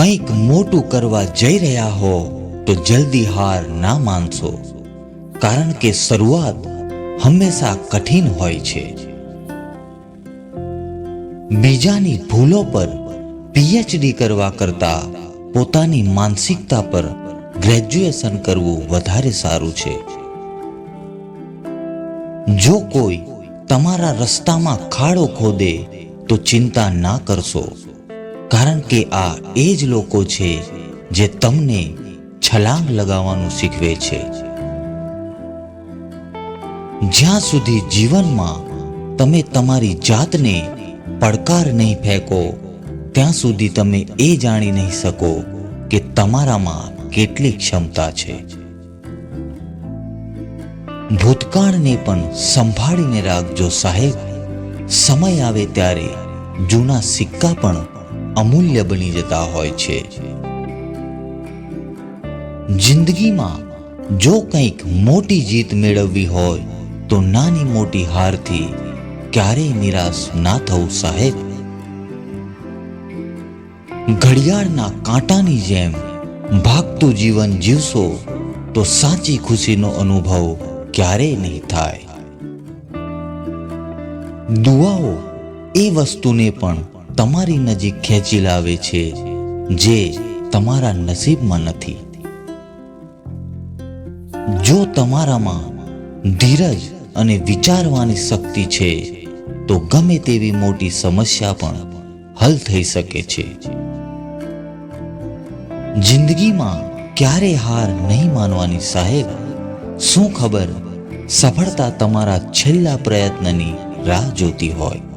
કંઈક મોટું કરવા જઈ રહ્યા હો, તો જલ્દી હાર ના માનશો. કારણ કે શરૂઆત હંમેશા કઠિન હોય છે. બીજાની ભૂલો પર પીએચડી કરવા કરતા પોતાની માનસિકતા પર ગ્રેજ્યુએશન કરવું વધારે સારું છે. જો કોઈ તમારા રસ્તામાં ખાડો ખોદે, તો ચિંતા ના કરશો. કે આ એ જ લોકો છે જે તમને છલાંગ લગાવવાનું શીખવે છે. જ્યાં સુધી જીવનમાં તમે તમારી જાતને પડકાર નહીં ફેંકો, ત્યાં સુધી તમે એ જાણી નહીં શકો કે તમારામાં કેટલી ક્ષમતા છે. ભૂતકાળને પણ સંભાળીને રાખજો સાહેબ. સમય આવે ત્યારે જૂના સિક્કા પણ અમૂલ્ય બની જતા હોય છે. જિંદગીમાં જો કંઈક મોટી જીત મેળવવી હોય, તો નાની મોટી હારથી ક્યારેય નિરાશ ના થવું સાહેબ. ઘડિયાળના કાંટાની જેમ ભાગતું જીવન જીવશો, તો સાચી ખુશીનો અનુભવ ક્યારેય નહીં થાય. દુઆઓ એ વસ્તુને પણ તમારી નજીક ખેંચી લાવે છે, જે તમારા નસીબમાં નથી. જો તમારામાં ધીરજ અને વિચારવાની શક્તિ છે, તો ગમે તેવી મોટી સમસ્યા પણ હલ થઈ શકે છે. જિંદગીમાં ક્યારે હાર નહીં માનવાની સાહેબ, શું ખબર? સફળતા તમારા છેલ્લા પ્રયત્નની રાહ જોતી હોય.